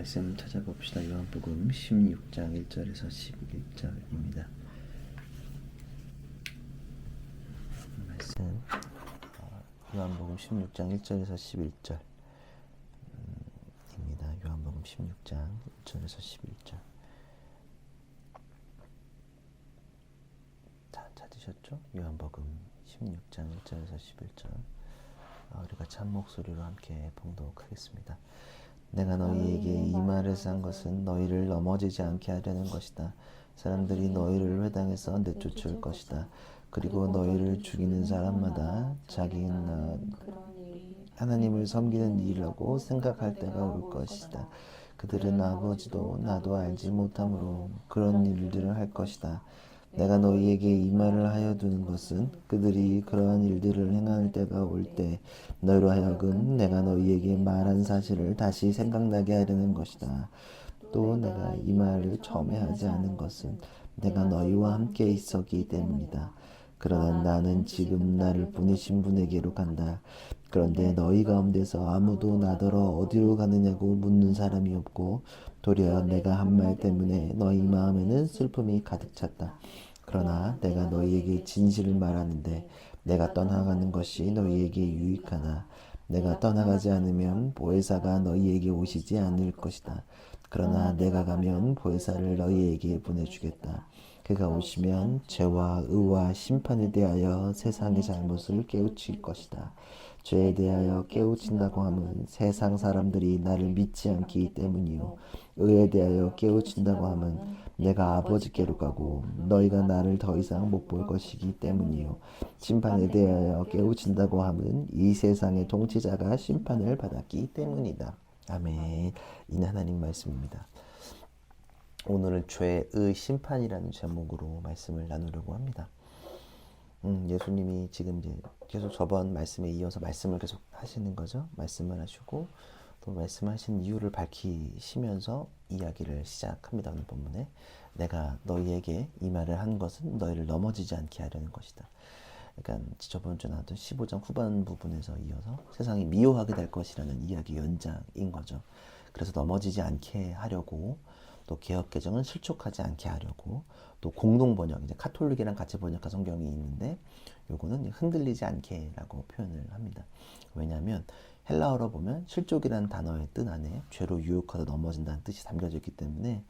말씀 찾아봅시다. 요한복음 16장 1절에서 11절입니다. 말씀 어, 요한복음 16장 1절에서 11절 입니다. 요한복음 16장 1절에서 11절. 다 찾으셨죠? 요한복음 16장 1절에서 11절. 아, 우리가 참 목소리로 함께 봉독하겠습니다. 내가 너희에게 이 말을 산 것은 너희를 넘어지지 않게 하려는 것이다. 사람들이 너희를 회당에서 내쫓을 것이다. 그리고 너희를 죽이는 사람마다 자기는 하나님을 섬기는 일이라고 생각할 때가 올 것이다. 그들은 아버지도 나도 알지 못함으로 그런 일들을 할 것이다. 내가 너희에게 이 말을 하여 두는 것은 그들이 그러한 일들을 행할 때가 올 때 너희로 하여금 내가 너희에게 말한 사실을 다시 생각나게 하려는 것이다. 또 내가 이 말을 처음에 하지 않은 것은 내가 너희와 함께 있었기 때문이다. 그러나 나는 지금 나를 보내신 분에게로 간다. 그런데 너희 가운데서 아무도 나더러 어디로 가느냐고 묻는 사람이 없고 도리어 내가 한 말 때문에 너희 마음에는 슬픔이 가득 찼다. 그러나 내가 너희에게 진실을 말하는데 내가 떠나가는 것이 너희에게 유익하나 내가 떠나가지 않으면 보혜사가 너희에게 오시지 않을 것이다. 그러나 내가 가면 보혜사를 너희에게 보내주겠다. 그가 오시면 죄와 의와 심판에 대하여 세상의 잘못을 깨우칠 것이다. 죄에 대하여 깨우친다고 하면 세상 사람들이 나를 믿지 않기 때문이요. 의에 대하여 깨우친다고 하면 내가 아버지께로 가고 너희가 나를 더 이상 못 볼 것이기 때문이요. 심판에 대하여 깨우친다고 하면 이 세상의 통치자가 심판을 받았기 때문이다. 아멘. 이는 하나님 말씀입니다. 오늘은 죄의 심판이라는 제목으로 말씀을 나누려고 합니다. 음, 예수님이 지금 이제 계속 저번 말씀에 이어서 말씀을 계속 하시는 거죠. 말씀을 하시고 또 말씀하신 이유를 밝히시면서 이야기를 시작합니다. 오늘 본문에 내가 너희에게 이 말을 한 것은 너희를 넘어지지 않게 하려는 것이다. 그러니까 저번 주에 나왔던 15장 후반 부분에서 이어서 세상이 미워하게 될 것이라는 이야기 연장인 거죠. 그래서 넘어지지 않게 하려고 또 개혁 개정은 실족하지 않게 하려고 또 공동 번역 이제 카톨릭이랑 같이 번역한 성경이 있는데 요거는 흔들리지 않게라고 표현을 합니다. 왜냐하면 헬라어로 보면 실족이라는 단어의 뜻 안에 죄로 유혹하다 넘어진다는 뜻이 담겨져 있기 때문에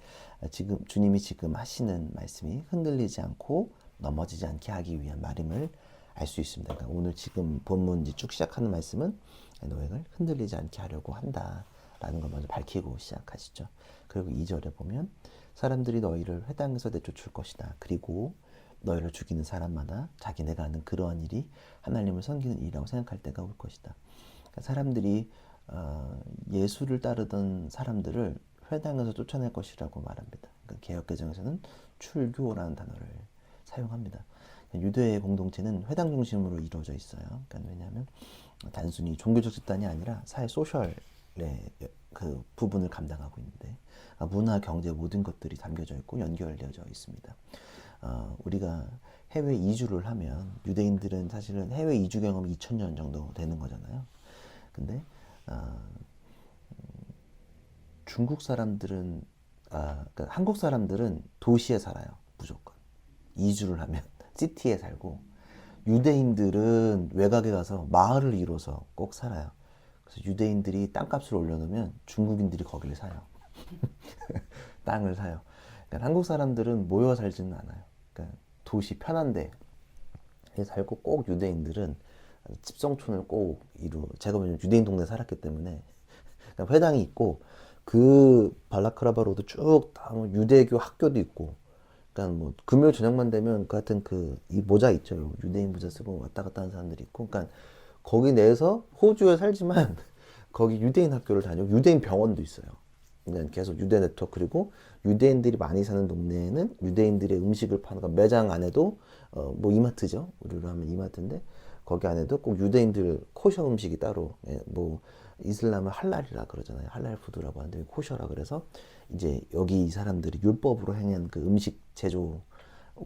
지금 주님이 지금 하시는 말씀이 흔들리지 않고 넘어지지 않게 하기 위한 말임을 알 수 있습니다. 그러니까 오늘 지금 본문 이제 쭉 시작하는 말씀은 너희를 흔들리지 않게 하려고 한다라는 걸 먼저 밝히고 시작하시죠. 그리고 2절에 보면 사람들이 너희를 회당에서 내쫓을 것이다. 그리고 너희를 죽이는 사람마다 자기네가 하는 그러한 일이 하나님을 섬기는 일이라고 생각할 때가 올 것이다. 그러니까 사람들이 어, 예수를 따르던 사람들을 회당에서 쫓아낼 것이라고 말합니다. 그러니까 개혁개정에서는 출교라는 단어를 사용합니다. 유대 공동체는 회당 중심으로 이루어져 있어요. 그러니까 왜냐하면 단순히 종교적 집단이 아니라 사회 소셜의 그 부분을 감당하고 있는데 문화, 경제 모든 것들이 담겨져 있고 연결되어져 있습니다. 어, 우리가 해외 이주를 하면 유대인들은 사실은 해외 이주 경험이 2000년 정도 되는 거잖아요. 근데 어, 중국 사람들은 아, 그러니까 한국 사람들은 도시에 살아요. 무조건. 이주를 하면 시티에 살고 유대인들은 외곽에 가서 마을을 이뤄서 꼭 살아요. 그래서 유대인들이 땅값을 올려놓으면 중국인들이 거기를 사요. 땅을 사요. 그러니까 한국 사람들은 모여 살지는 않아요. 그러니까 도시 편한데 살고 꼭 유대인들은 집성촌을 꼭 이루. 제가 유대인 동네 에 살았기 때문에 회당이 있고 그 발라크라바로도 쭉다 뭐 유대교 학교도 있고. 그러니까 뭐 금요일 저녁만 되면 그 같은 그 이 모자 있죠. 유대인 모자 쓰고 왔다 갔다 하는 사람들이 있고. 그러니까 거기 내에서 호주에 살지만 거기 유대인 학교를 다니고 유대인 병원도 있어요. 그러니까 계속 유대 네트워크 그리고 유대인들이 많이 사는 동네에는 유대인들의 음식을 파는 그러니까 매장 안에도 어 뭐 이마트죠. 우리로 하면 이마트인데 거기 안에도 꼭 유대인들 코셔 음식이 따로 예, 뭐 이슬람은 할랄이라 그러잖아요. 할랄 푸드라고 하는데 코셔라 그래서 이제 여기 이 사람들이 율법으로 행한 그 음식 제조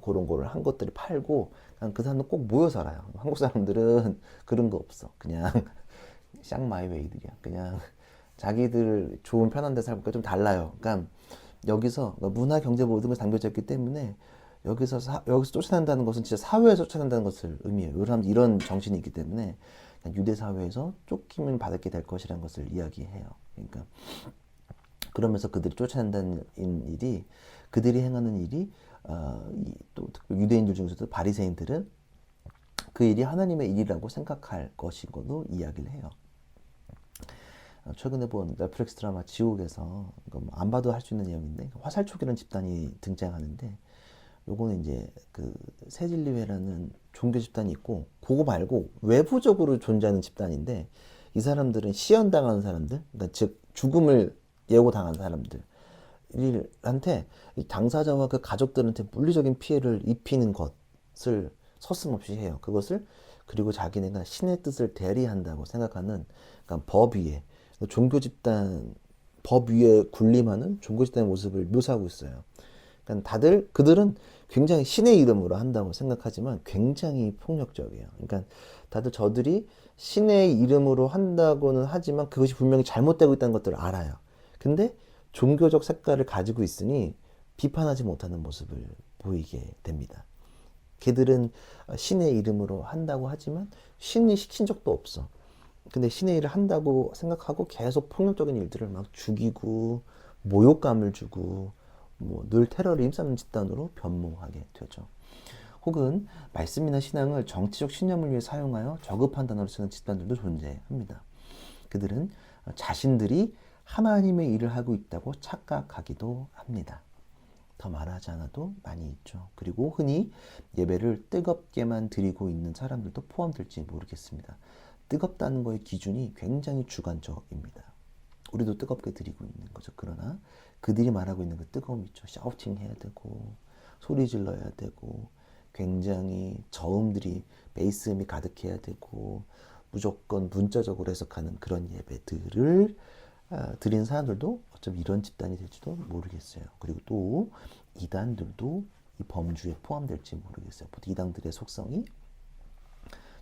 그런 거를 한 것들이 팔고 그 사람들 꼭 모여 살아요. 한국 사람들은 그런 거 없어. 그냥 샹마이웨이들이야. 그냥 자기들 좋은 편한 데 살니까 좀 달라요. 그러니까 여기서 문화, 경제 모든 걸 담겨져 있기 때문에 여기서 사, 여기서 쫓아낸다는 것은 진짜 사회에서 쫓아낸다는 것을 의미해요. 이 사람 이런 정신이 있기 때문에 유대 사회에서 쫓김을 받게 될 것이라는 것을 이야기해요. 그러니까 그러면서 그들이 쫓아낸다는 일이 그들이 행하는 일이 어, 이, 또 유대인들 중에서도 바리새인들은 그 일이 하나님의 일이라고 생각할 것이고도 이야기를 해요. 어, 최근에 본 넷플릭스 드라마 지옥에서 이거 뭐안 봐도 할 수 있는 내용인데 화살촉이라는 집단이 등장하는데 요거는 이제 그 새진리회라는 종교 집단이 있고 그거 말고 외부적으로 존재하는 집단인데 이 사람들은 시연당하는 사람들, 그러니까 즉 죽음을 예고당한 사람들한테 이 당사자와 그 가족들한테 물리적인 피해를 입히는 것을 서슴없이 해요. 그것을 그리고 자기네가 신의 뜻을 대리한다고 생각하는 그러니까 법 위에 종교 집단 법 위에 군림하는 종교 집단의 모습을 묘사하고 있어요. 그러니까 다들 그들은 굉장히 신의 이름으로 한다고 생각하지만 굉장히 폭력적이에요. 그러니까 다들 저들이 신의 이름으로 한다고는 하지만 그것이 분명히 잘못되고 있다는 것들을 알아요. 근데 종교적 색깔을 가지고 있으니 비판하지 못하는 모습을 보이게 됩니다. 걔들은 신의 이름으로 한다고 하지만 신이 시킨 적도 없어. 근데 신의 일을 한다고 생각하고 계속 폭력적인 일들을 막 죽이고 모욕감을 주고 뭐 늘 테러를 힘싸는 집단으로 변모하게 되죠. 혹은 말씀이나 신앙을 정치적 신념을 위해 사용하여 저급한 단어를 쓰는 집단들도 존재합니다. 그들은 자신들이 하나님의 일을 하고 있다고 착각하기도 합니다. 더 말하지 않아도 많이 있죠. 그리고 흔히 예배를 뜨겁게만 드리고 있는 사람들도 포함될지 모르겠습니다. 뜨겁다는 거의 기준이 굉장히 주관적입니다. 우리도 뜨겁게 드리고 있는 거죠. 그러나 그들이 말하고 있는 그 뜨거움 있죠. 샤우팅 해야 되고 소리 질러야 되고 굉장히 저음들이 베이스음이 가득해야 되고 무조건 문자적으로 해석하는 그런 예배들을 아, 드린 사람들도 어쩜 이런 집단이 될지도 모르겠어요. 그리고 또 이단들도 이 범주에 포함될지 모르겠어요. 보통 이단들의 속성이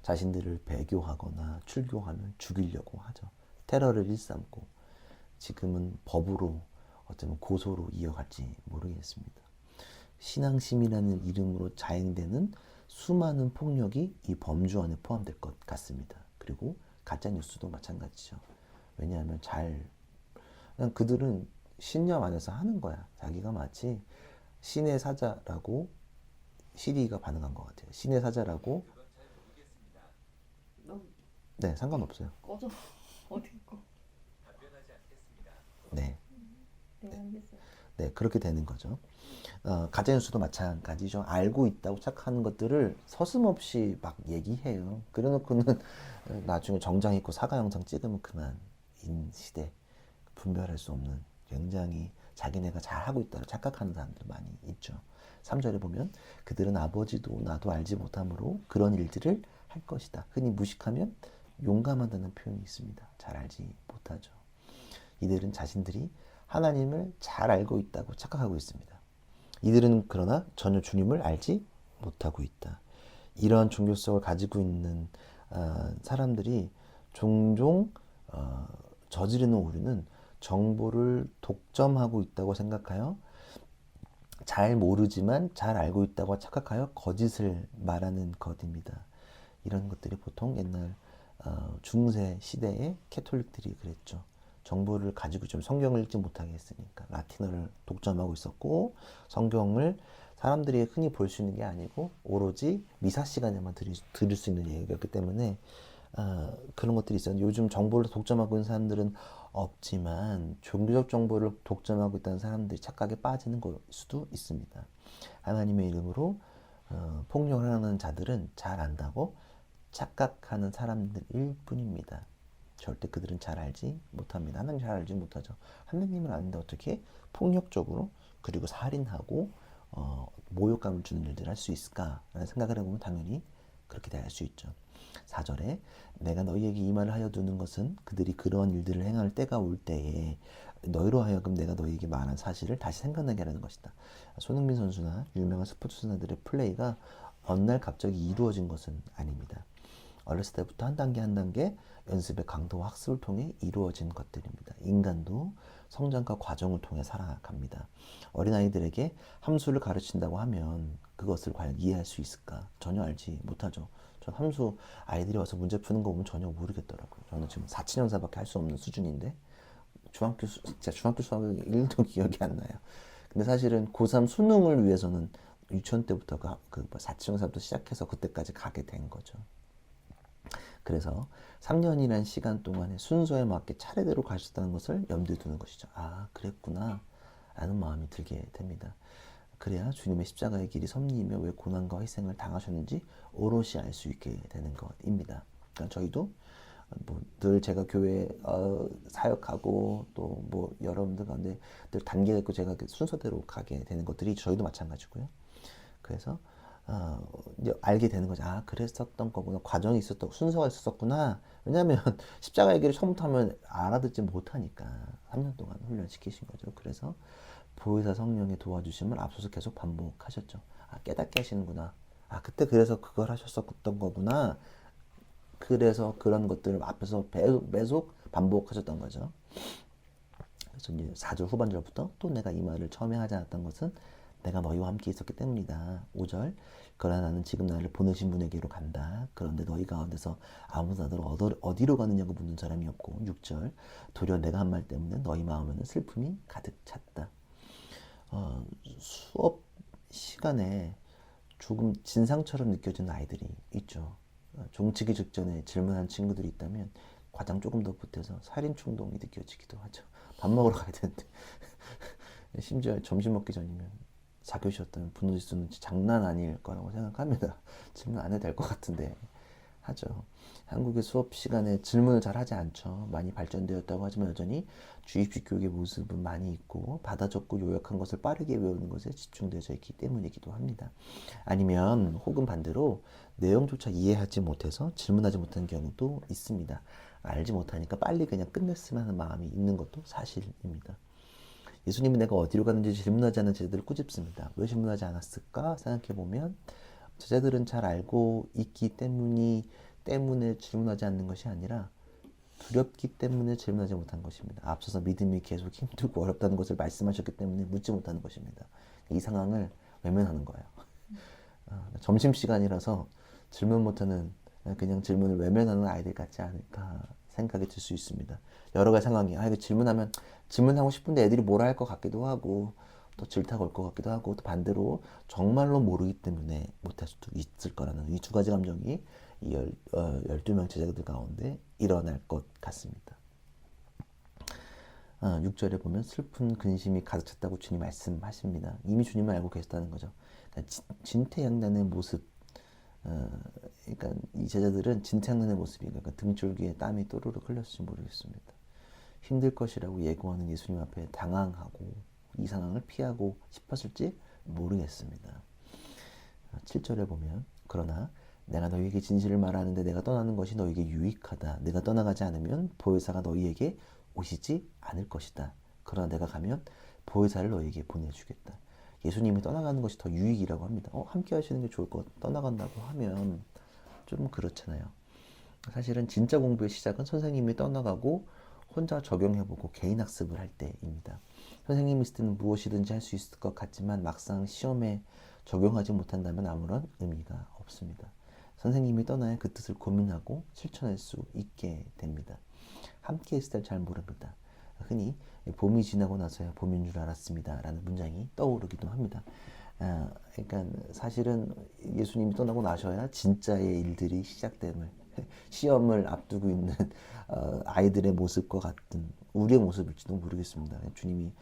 자신들을 배교하거나 출교하면 죽이려고 하죠. 테러를 일삼고 지금은 법으로 어쩌면 고소로 이어갈지 모르겠습니다. 신앙심이라는 이름으로 자행되는 수많은 폭력이 이 범주 안에 포함될 것 같습니다. 그리고 가짜 뉴스도 마찬가지죠. 왜냐하면 잘 그냥 그들은 신념 안에서 하는 거야. 자기가 마치 신의 사자라고 시리가 반응한 것 같아요. 신의 사자라고 너네 상관없어요. 꺼져 어디 거? 네. 네. 네, 그렇게 되는 거죠. 어, 가짜뉴스도 마찬가지죠. 알고 있다고 착각하는 것들을 서슴없이 막 얘기해요. 그래놓고는 나중에 정장 입고 사과 영상 찍으면 그만인 시대. 분별할 수 없는 굉장히 자기네가 잘하고 있다고 착각하는 사람들 많이 있죠. 3절에 보면 그들은 아버지도 나도 알지 못함으로 그런 일들을 할 것이다. 흔히 무식하면 용감하다는 표현이 있습니다. 잘 알지 못하죠. 이들은 자신들이 하나님을 잘 알고 있다고 착각하고 있습니다. 이들은 그러나 전혀 주님을 알지 못하고 있다. 이러한 종교성을 가지고 있는 어, 사람들이 종종 어, 저지르는 오류는 정보를 독점하고 있다고 생각하여 잘 모르지만 잘 알고 있다고 착각하여 거짓을 말하는 것입니다. 이런 것들이 보통 옛날 어, 중세 시대의 캐톨릭들이 그랬죠. 정보를 가지고 좀 성경을 읽지 못하게 했으니까 라틴어를 독점하고 있었고 성경을 사람들이 흔히 볼 수 있는 게 아니고 오로지 미사 시간에만 들을, 들을 수 있는 얘기였기 때문에 어, 그런 것들이 있었는데 요즘 정보를 독점하고 있는 사람들은 없지만 종교적 정보를 독점하고 있다는 사람들이 착각에 빠지는 걸 수도 있습니다. 하나님의 이름으로 어, 폭력을 하는 자들은 잘 안다고 착각하는 사람들일 뿐입니다. 절대 그들은 잘 알지 못합니다. 하나님 잘 알지 못하죠. 하나님을 아는데 어떻게 폭력적으로 그리고 살인하고 어, 모욕감을 주는 일들을 할 수 있을까라는 생각을 해보면 당연히 그렇게 될수 있죠. 4절에 내가 너희에게 이 말을 하여 두는 것은 그들이 그러한 일들을 행할 때가 올 때에 너희로 하여금 내가 너희에게 말한 사실을 다시 생각나게 하는 것이다. 손흥민 선수나 유명한 스포츠 선수들의 플레이가 어느 날 갑자기 이루어진 것은 아닙니다. 어렸을 때부터 한 단계 한 단계 연습의 강도와 학습을 통해 이루어진 것들입니다. 인간도 성장과 과정을 통해 살아갑니다. 어린아이들에게 함수를 가르친다고 하면 그것을 과연 이해할 수 있을까? 전혀 알지 못하죠. 전 함수 아이들이 와서 문제 푸는 거 보면 전혀 모르겠더라고요. 저는 지금 4친형사밖에 할 수 없는 수준인데 중학교 수, 진짜 중학교 수학은 1도 기억이 안 나요. 근데 사실은 고3 수능을 위해서는 유치원 때부터 그, 그 4친형사부터 시작해서 그때까지 가게 된 거죠. 그래서 3년이라는 시간 동안에 순서에 맞게 차례대로 가셨다는 것을 염두에 두는 것이죠. 아, 그랬구나. 라는 마음이 들게 됩니다. 그래야 주님의 십자가의 길이 섭리이며 왜 고난과 희생을 당하셨는지 오롯이 알 수 있게 되는 것입니다. 그러니까 저희도 뭐 늘 제가 교회 어, 사역하고 또 뭐 여러분들 가운데 늘 단계가 있고 제가 그 순서대로 가게 되는 것들이 저희도 마찬가지고요. 그래서 어, 이제 알게 되는 거죠. 아, 그랬었던 거구나. 과정이 있었던, 순서가 있었구나. 왜냐면, 십자가 얘기를 처음부터 하면 알아듣지 못하니까. 3년 동안 훈련시키신 거죠. 그래서, 보혜사 성령의 도와주심을 앞서서 계속 반복하셨죠. 아, 깨닫게 하시는구나. 아, 그때 그래서 그걸 하셨었던 거구나. 그래서 그런 것들을 앞에서 계속, 반복하셨던 거죠. 그래서 이제 4절 후반절부터 또 내가 이 말을 처음에 하지 않았던 것은 내가 너희와 함께 있었기 때문이다. 5절 그러나 나는 지금 나를 보내신 분에게로 간다. 그런데 너희 가운데서 나를 어디- 어디로 가느냐고 묻는 사람이 없고 6절 도리어 내가 한 말 때문에 너희 마음에는 슬픔이 가득 찼다. 어, 수업 시간에 조금 진상처럼 느껴지는 아이들이 있죠. 어, 종치기 직전에 질문한 친구들이 있다면 과장 조금 더 보태서 살인 충동이 느껴지기도 하죠. 밥 먹으러 가야 되는데 심지어 점심 먹기 전이면 4교시였다면 분노 지수는 장난 아닐 거라고 생각합니다. 질문 안 해도 될 것 같은데 하죠. 한국의 수업 시간에 질문을 잘 하지 않죠. 많이 발전되었다고 하지만 여전히 주입식 교육의 모습은 많이 있고 받아 적고 요약한 것을 빠르게 외우는 것에 집중되어 있기 때문이기도 합니다. 아니면 혹은 반대로 내용조차 이해하지 못해서 질문하지 못하는 경우도 있습니다. 알지 못하니까 빨리 그냥 끝냈으면 하는 마음이 있는 것도 사실입니다. 예수님이 내가 어디로 가는지 질문하지 않은 제자들을 꾸짖습니다. 왜 질문하지 않았을까 생각해 보면 제자들은 잘 알고 있기 때문이 때문에 질문하지 않는 것이 아니라 두렵기 때문에 질문하지 못한 것입니다. 앞서서 믿음이 계속 힘들고 어렵다는 것을 말씀하셨기 때문에 묻지 못하는 것입니다. 이 상황을 외면하는 거예요. 어, 점심 시간이라서 질문 못하는 그냥 질문을 외면하는 아이들 같지 않을까 생각이 들 수 있습니다. 여러 가지 상황이 아 이거 질문하면 질문하고 싶은데 애들이 뭐라 할 것 같기도 하고 또 질타가 올 것 같기도 하고 또 반대로 정말로 모르기 때문에 못할 수도 있을 거라는 이 두 가지 감정이 이 열, 어, 12명 제자들 가운데 일어날 것 같습니다. 어, 6절에 보면 슬픈 근심이 가득 찼다고 주님 말씀하십니다. 이미 주님을 알고 계셨다는 거죠. 그러니까 진- 진퇴양난의 모습, 어, 그러니까 이 제자들은 진퇴양난의 모습이 그러니까 등줄기에 땀이 또르르 흘렸을지 모르겠습니다. 힘들 것이라고 예고하는 예수님 앞에 당황하고 이 상황을 피하고 싶었을지 모르겠습니다. 7절에 보면 그러나 내가 너희에게 진실을 말하는데 내가 떠나는 것이 너희에게 유익하다. 내가 떠나가지 않으면 보혜사가 너희에게 오시지 않을 것이다. 그러나 내가 가면 보혜사를 너희에게 보내주겠다. 예수님이 떠나가는 것이 더 유익이라고 합니다. 어, 함께 하시는 게 좋을 것. 떠나간다고 하면 좀 그렇잖아요. 사실은 진짜 공부의 시작은 선생님이 떠나가고 혼자 적용해보고 개인 학습을 할 때입니다. 선생님이 있을 때는 무엇이든지 할 수 있을 것 같지만 막상 시험에 적용하지 못한다면 아무런 의미가 없습니다. 선생님이 떠나야 그 뜻을 고민하고 실천할 수 있게 됩니다. 함께 있을 때 잘 모릅니다. 흔히 봄이 지나고 나서야 봄인 줄 알았습니다. 라는 문장이 떠오르기도 합니다. 아, 그러니까 사실은 예수님이 떠나고 나셔야 진짜의 일들이 시작됨을 시험을 앞두고 있는 어, 아이들의 모습과 같은 우리의 모습일지도 모르겠습니다. 주님이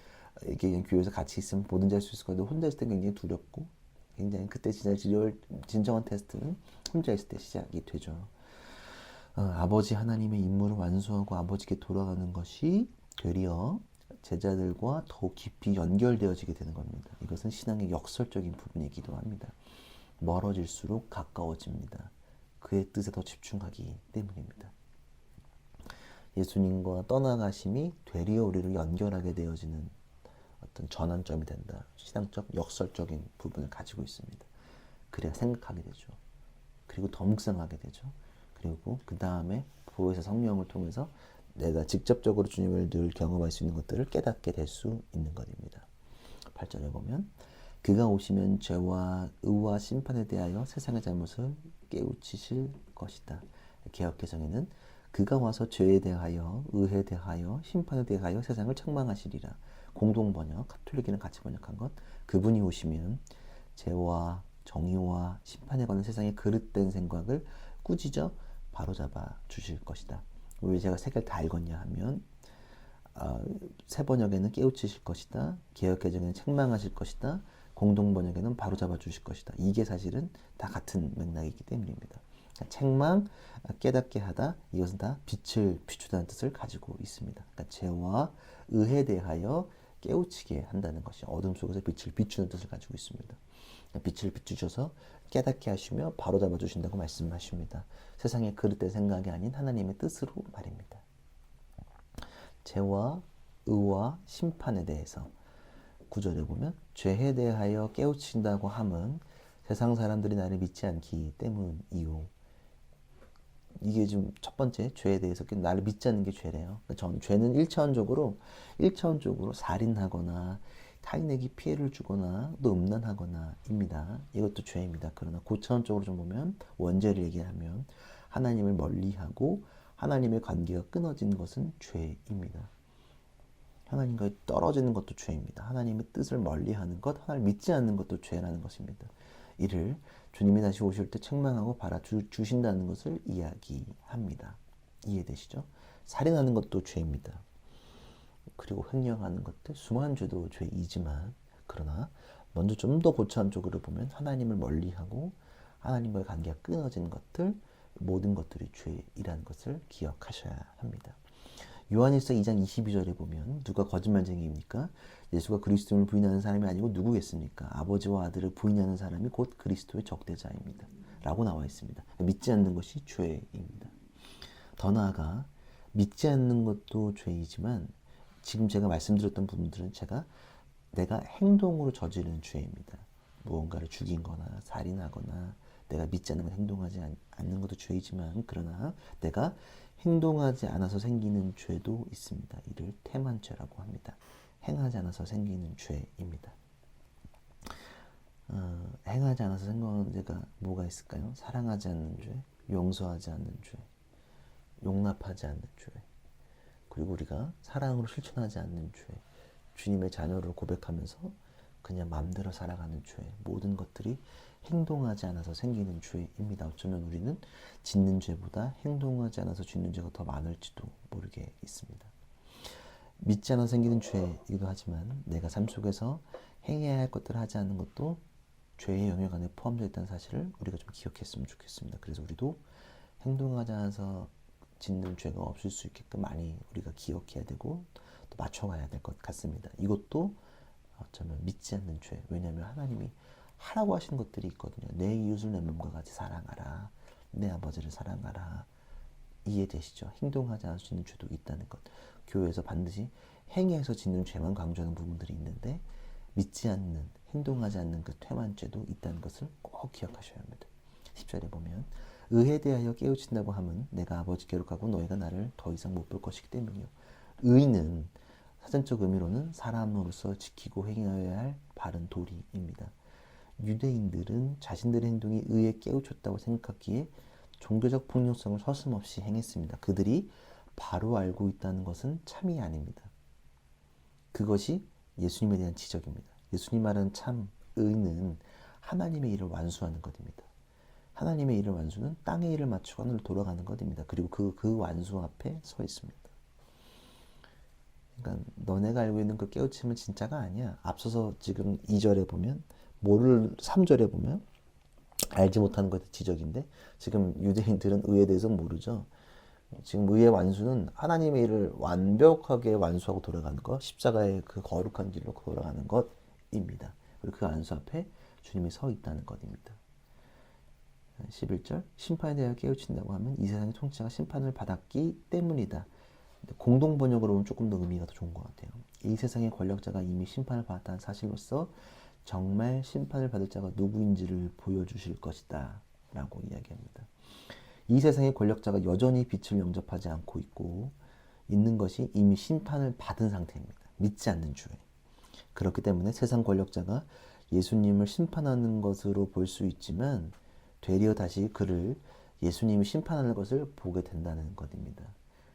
이렇게 교회에서 같이 있으면 뭐든지 할 수 있을 건데 혼자 있을 때 굉장히 두렵고 굉장히 그때 진짜 리얼 진정한 테스트는 혼자 있을 때 시작이 되죠. 어, 아버지 하나님의 임무를 완수하고 아버지께 돌아가는 것이 되리어 제자들과 더욱 깊이 연결되어지게 되는 겁니다. 이것은 신앙의 역설적인 부분이기도 합니다. 멀어질수록 가까워집니다. 그의 뜻에 더 집중하기 때문입니다. 예수님과 떠나가심이 되리어 우리를 연결하게 되어지는 어떤 전환점이 된다. 신앙적 역설적인 부분을 가지고 있습니다. 그래야 생각하게 되죠. 그리고 더 묵상하게 되죠. 그리고 그 다음에 보혜사 성령을 통해서 내가 직접적으로 주님을 늘 경험할 수 있는 것들을 깨닫게 될 수 있는 것입니다. 8절에 보면 그가 오시면 죄와 의와 심판에 대하여 세상의 잘못을 깨우치실 것이다. 개혁 개정에는 그가 와서 죄에 대하여 의에 대하여 심판에 대하여 세상을 책망하시리라. 공동 번역 카톨릭이는 같이 번역한 것 그분이 오시면 죄와 정의와 심판에 관한 세상의 그릇된 생각을 꾸짖어 바로잡아 주실 것이다. 왜 제가 세 개를 다 읽었냐 하면 어, 새 번역에는 깨우치실 것이다. 개혁 개정에는 책망하실 것이다. 공동 번역에는 바로 잡아 주실 것이다. 이게 사실은 다 같은 맥락이기 때문입니다. 그러니까 책망, 깨닫게 하다 이것은 다 빛을 비추다는 뜻을 가지고 있습니다. 그러니까 죄와 의에 대하여 깨우치게 한다는 것이 어둠 속에서 빛을 비추는 뜻을 가지고 있습니다. 빛을 비추셔서 깨닫게 하시며 바로 잡아 주신다고 말씀하십니다. 세상의 그릇된 생각이 아닌 하나님의 뜻으로 말입니다. 죄와 의와 심판에 대해서 구절에 보면 죄에 대하여 깨우친다고 함은 세상 사람들이 나를 믿지 않기 때문이요. 이게 좀첫 번째 죄에 대해서 나를 믿지 않는 게 죄래요. 그러니까 전 죄는 일차원적으로 일차원적으로 살인하거나 타인에게 피해를 주거나 또 음란하거나입니다. 이것도 죄입니다. 그러나 고차원적으로 좀 보면 원죄를 얘기하면 하나님을 멀리하고 하나님의 관계가 끊어진 것은 죄입니다. 하나님과의 떨어지는 것도 죄입니다. 하나님의 뜻을 멀리하는 것, 하나님을 믿지 않는 것도 죄라는 것입니다. 이를 주님이 다시 오실 때 책망하고 바라주신다는 것을 이야기합니다. 이해되시죠? 살인하는 것도 죄입니다. 그리고 횡령하는 것들, 수많은 죄도 죄이지만 그러나 먼저 좀 더 고차원 쪽으로 보면 하나님을 멀리하고 하나님과의 관계가 끊어진 것들, 모든 것들이 죄이라는 것을 기억하셔야 합니다. 요한일서 2장 22절에 보면 누가 거짓말쟁이입니까? 예수가 그리스도를 부인하는 사람이 아니고 누구겠습니까? 아버지와 아들을 부인하는 사람이 곧 그리스도의 적대자입니다. 라고 나와 있습니다. 믿지 않는 것이 죄입니다. 더 나아가 믿지 않는 것도 죄이지만 지금 제가 말씀드렸던 부분들은 제가 내가 행동으로 저지른 죄입니다. 무언가를 죽인 거나 살인하거나 내가 믿지 않는 걸 행동하지 않 는 것도 죄이지만 그러나 내가 행동하지 않아서 생기는 죄도 있습니다. 이를 태만죄라고 합니다. 행하지 않아서 생기는 죄입니다. 어, 행하지 않아서 생각하는 죄가 뭐가 있을까요? 사랑하지 않는 죄, 용서하지 않는 죄, 용납하지 않는 죄, 그리고 우리가 사랑으로 실천하지 않는 죄, 주님의 자녀를 고백하면서 그냥 마음대로 살아가는 죄, 모든 것들이 행동하지 않아서 생기는 죄입니다. 어쩌면 우리는 짓는 죄보다 행동하지 않아서 짓는 죄가 더 많을지도 모르게 있습니다. 믿지 않아 생기는 죄이기도 하지만 내가 삶 속에서 행해야 할 것들을 하지 않는 것도 죄의 영역 안에 포함되어 있다는 사실을 우리가 좀 기억했으면 좋겠습니다. 그래서 우리도 행동하지 않아서 짓는 죄가 없을 수 있게끔 많이 우리가 기억해야 되고 또 맞춰가야 될 것 같습니다. 이것도 어쩌면 믿지 않는 죄. 왜냐하면 하나님이 하라고 하신 것들이 있거든요. 내 이웃을 내 몸과 같이 사랑하라. 내 아버지를 사랑하라. 이해되시죠? 행동하지 않을 수 있는 죄도 있다는 것. 교회에서 반드시 행해서 짓는 죄만 강조하는 부분들이 있는데 믿지 않는, 행동하지 않는 그 퇴만죄도 있다는 것을 꼭 기억하셔야 합니다. 10절에 보면 의에 대하여 깨우친다고 하면 내가 아버지께로 가고 너희가 나를 더 이상 못 볼 것이기 때문이요. 의는 사전적 의미로는 사람으로서 지키고 행해야 할 바른 도리입니다. 유대인들은 자신들의 행동이 의에 깨우쳤다고 생각하기에 종교적 폭력성을 서슴없이 행했습니다. 그들이 바로 알고 있다는 것은 참이 아닙니다. 그것이 예수님에 대한 지적입니다. 예수님 말은 참 의는 하나님의 일을 완수하는 것입니다. 하나님의 일을 완수는 땅의 일을 맞추고 하늘로 돌아가는 것입니다. 그리고 그, 그 완수 앞에 서 있습니다. 그러니까 너네가 알고 있는 그 깨우침은 진짜가 아니야. 앞서서 지금 2절에 보면 모를 3절에 보면 알지 못하는 것이 지적인데 지금 유대인들은 의에 대해서 모르죠. 지금 의의 완수는 하나님의 일을 완벽하게 완수하고 돌아가는 것, 십자가의 그 거룩한 길로 돌아가는 것입니다. 그리고 그 완수 앞에 주님이 서 있다는 것입니다. 11절 심판에 대하여 깨우친다고 하면 이 세상의 통치가 심판을 받았기 때문이다. 공동 번역으로 보면 조금 더 의미가 더 좋은 것 같아요. 이 세상의 권력자가 이미 심판을 받았다는 사실로서 정말 심판을 받을 자가 누구인지를 보여주실 것이다. 라고 이야기합니다. 이 세상의 권력자가 여전히 빛을 영접하지 않고 있고 있는 것이 이미 심판을 받은 상태입니다. 믿지 않는 주에. 그렇기 때문에 세상 권력자가 예수님을 심판하는 것으로 볼 수 있지만 되려 다시 그를 예수님이 심판하는 것을 보게 된다는 것입니다.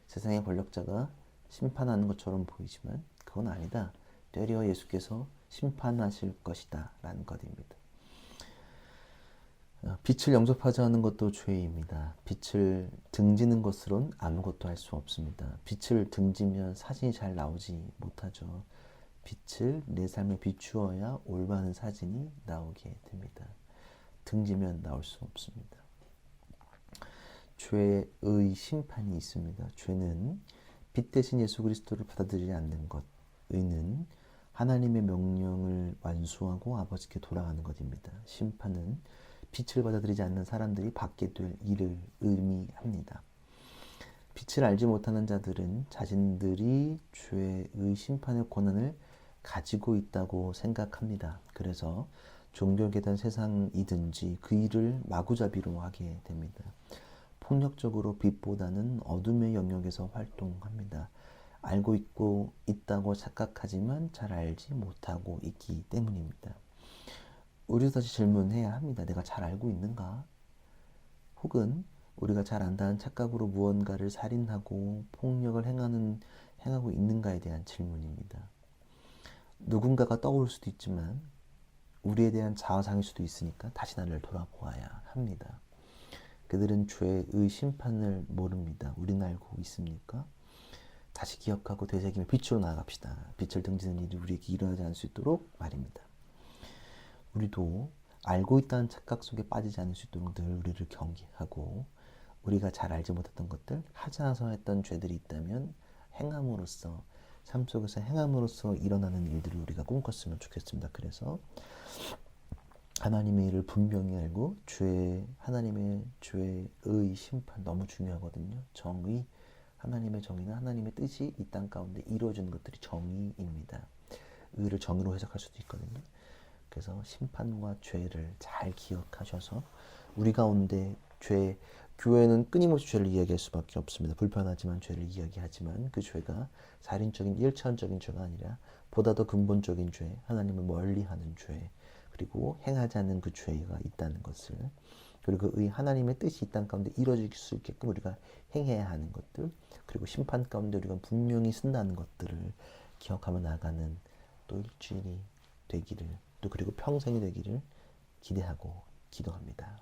세상의 권력자가 심판하는 것처럼 보이지만 그건 아니다. 되려 예수께서 심판하실 것이다. 라는 것입니다. 어, 빛을 영접하지 않는 것도 죄입니다. 빛을 등지는 것으론 아무것도 할 수 없습니다. 빛을 등지면 사진이 잘 나오지 못하죠. 빛을 내 삶에 비추어야 올바른 사진이 나오게 됩니다. 등지면 나올 수 없습니다. 죄의 심판이 있습니다. 죄는 빛 대신 예수 그리스도를 받아들이지 않는 것, 의는 하나님의 명령을 완수하고 아버지께 돌아가는 것입니다. 심판은 빛을 받아들이지 않는 사람들이 받게 될 일을 의미합니다. 빛을 알지 못하는 자들은 자신들이 죄의 심판의 권한을 가지고 있다고 생각합니다. 그래서 종교계단 세상이든지 그 일을 마구잡이로 하게 됩니다. 폭력적으로 빛보다는 어둠의 영역에서 활동합니다. 알고 있고 있다고 착각하지만 잘 알지 못하고 있기 때문입니다. 우리도 다시 질문해야 합니다. 내가 잘 알고 있는가? 혹은 우리가 잘 안다는 착각으로 무언가를 살인하고 폭력을 행하는 행하고 있는가에 대한 질문입니다. 누군가가 떠올 수도 있지만 우리에 대한 자화상일 수도 있으니까 다시 나를 돌아보아야 합니다. 그들은 죄의 심판을 모릅니다. 우리는 알고 있습니까? 다시 기억하고 되새김에 빛으로 나아갑시다. 빛을 등지는 일이 우리에게 일어나지 않을 수 있도록 말입니다. 우리도 알고 있다는 착각 속에 빠지지 않을 수 있도록 늘 우리를 경계하고 우리가 잘 알지 못했던 것들, 하지 않아서 했던 죄들이 있다면 행함으로써 삶 속에서 행함으로써 일어나는 일들을 우리가 꿈꿨으면 좋겠습니다. 그래서 하나님의 일을 분명히 알고 죄 하나님의 죄의 심판 너무 중요하거든요. 정의 하나님의 정의는 하나님의 뜻이 이 땅 가운데 이루어지는 것들이 정의입니다. 의를 정의로 해석할 수도 있거든요. 그래서 심판과 죄를 잘 기억하셔서 우리 가운데 죄 교회는 끊임없이 죄를 이야기할 수밖에 없습니다. 불편하지만 죄를 이야기하지만 그 죄가 살인적인 일차원적인 죄가 아니라 보다 더 근본적인 죄, 하나님을 멀리하는 죄, 그리고 행하지 않는 그 죄가 있다는 것을 그리고 그 하나님의 뜻이 이 땅 가운데 이루어질 수 있게끔 우리가 행해야 하는 것들 그리고 심판 가운데 우리가 분명히 쓴다는 것들을 기억하며 나가는 또 일주일이 되기를 또 그리고 평생이 되기를 기대하고 기도합니다.